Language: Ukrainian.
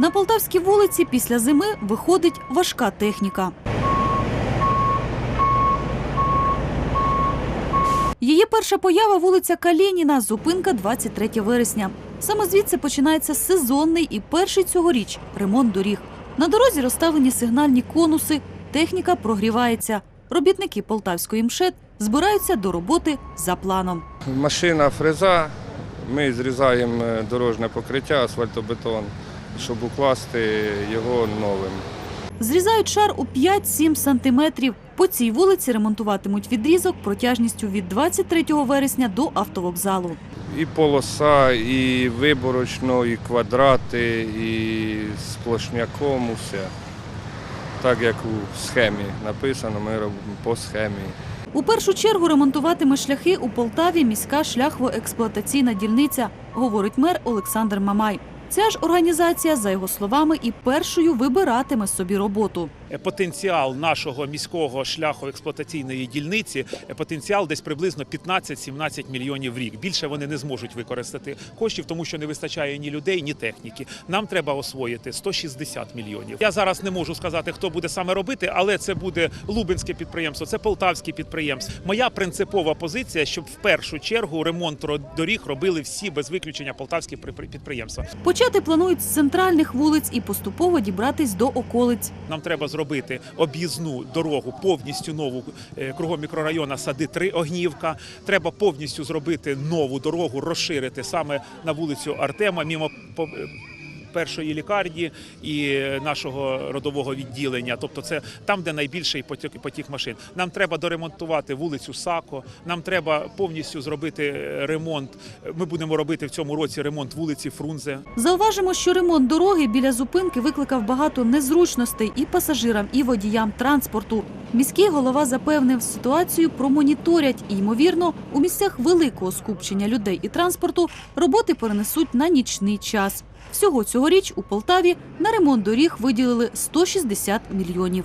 На полтавській вулиці після зими виходить важка техніка. Її перша поява вулиця Калєніна, зупинка 23 вересня. Саме звідси починається сезонний і перший цьогоріч ремонт доріг. На дорозі розставлені сигнальні конуси, техніка прогрівається. Робітники Полтавської МШЕД збираються до роботи за планом. Машина фреза, ми зрізаємо е, дорожнє покриття, асфальтобетон, щоб укласти його новим. Зрізають шар у 5-7 сантиметрів. По цій вулиці ремонтуватимуть відрізок протяжністю від 23 вересня до автовокзалу. І полоса, і виборочно, і квадрати, і сплошняком, усе. Так як у схемі написано, ми робимо по схемі. У першу чергу ремонтуватиме шляхи у Полтаві міська шляхово-експлуатаційна дільниця, говорить мер Олександр Мамай. Ця ж організація, за його словами, і першою вибиратиме собі роботу. Е, потенціал нашого міського шляху експлуатаційної дільниці е, потенціал десь приблизно 15-17 мільйонів в рік. Більше вони не зможуть використати коштів, тому що не вистачає ні людей, ні техніки. Нам треба освоїти 160 мільйонів. Я зараз не можу сказати, хто буде саме робити, але це буде Лубенське підприємство, це полтавське підприємство. Моя принципова позиція, щоб в першу чергу ремонт доріг робили всі без виключення полтавські підприємства. Почати планують з центральних вулиць і поступово дібратись до околиць. Нам треба зробити об'їзну дорогу повністю нову е, кругом мікрорайона Сади три Огнівка. Треба повністю зробити нову дорогу, розширити саме на вулицю Артема, мімо першої лікарні і нашого родового відділення. Тобто, це там, де найбільший потік машин. Нам треба доремонтувати вулицю Сако. Нам треба повністю зробити е, ремонт. Ми будемо робити в цьому році ремонт вулиці Фрунзе. Зауважимо, що ремонт дороги біля зупинки викликав багато незручностей і пасажирам, і водіям транспорту. Міський голова запевнив, ситуацію промоніторять і, ймовірно, у місцях великого скупчення людей і транспорту роботи перенесуть на нічний час. Всього цьогоріч у Полтаві на ремонт доріг виділили 160 мільйонів.